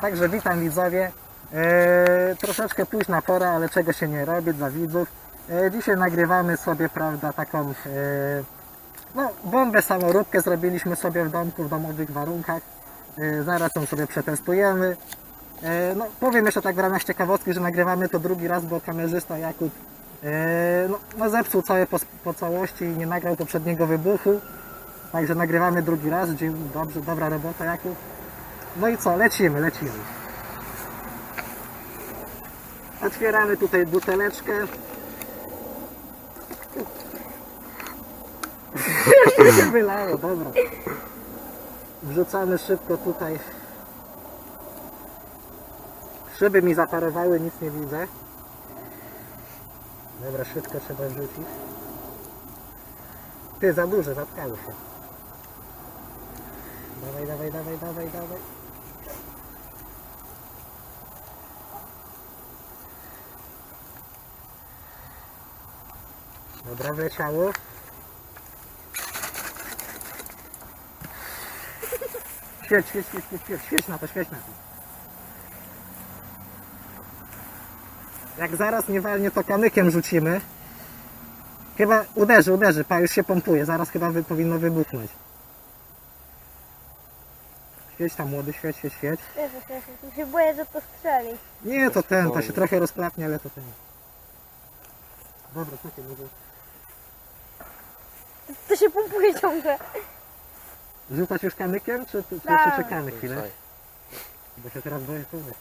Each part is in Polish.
Także witam widzowie. E, troszeczkę późna pora, ale czego się nie robi dla widzów. E, dzisiaj nagrywamy sobie, prawda, taką e, no, bombę samoróbkę zrobiliśmy sobie w domku, w domowych warunkach. E, zaraz ją sobie przetestujemy. No, powiem jeszcze tak w ramach ciekawostki, że nagrywamy to drugi raz, bo kamerzysta Jakub no, no zepsuł całe po, po całości i nie nagrał poprzedniego wybuchu. Także nagrywamy drugi raz. Dzień, dobrze, dobra robota Jakub. No i co, lecimy, lecimy. Otwieramy tutaj buteleczkę. wylało, dobra. Wrzucamy szybko tutaj. Szyby mi zaparowały, nic nie widzę. Dobra, szybko trzeba wrzucić. Ty, za duże, zatkały się. Dawaj, dawaj, dawaj, dawaj. Dobra, wleciało. Świeć, świeć, świeć, świeć, świeć, świeć na to, świeć na to. Jak zaraz nie walnie, to kamykiem rzucimy. Chyba uderzy, uderzy, pa już się pompuje, zaraz chyba wy, powinno wybuchnąć. Świeć tam młody, świeć, świeć, świeć. Jezu, się boję, że to strzeli. Nie, to ten, to się trochę rozklapnie, ale to ten. Dobra, czekaj, może... To się pompuje ciągle. Rzucać już kamykiem, czy, czy, Tak. jeszcze czekamy chwilę? Bo się teraz boję kurde.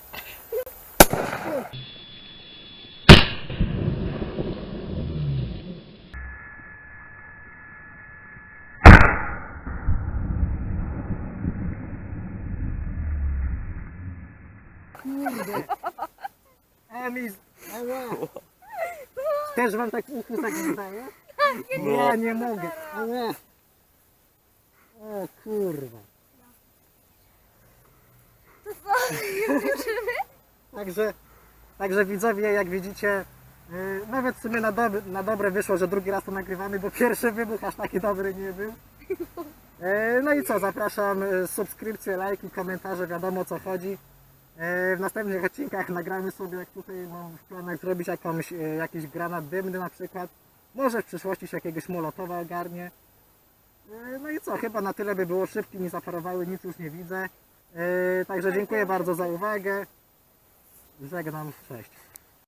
Kurde. A mi... z- Ała. Też wam tak uchu tak zdaje? Ja nie mogę. Ała. O kurwa. Także, także widzowie, jak widzicie, yy, nawet w sumie na, dob- na dobre wyszło, że drugi raz to nagrywamy, bo pierwszy wybuch aż taki dobry nie był. Yy, no i co, zapraszam yy, subskrypcje, lajki, komentarze, wiadomo o co chodzi. W następnych odcinkach nagramy sobie, jak tutaj mam w planach zrobić jakąś, jakiś granat dymny na przykład. Może w przyszłości się jakiegoś molotowa ogarnie. Yy, No i co, chyba na tyle by było. Szybki mi zaparowały, nic już nie widzę. Yy, Także dziękuję bardzo za uwagę. Żegnam, cześć.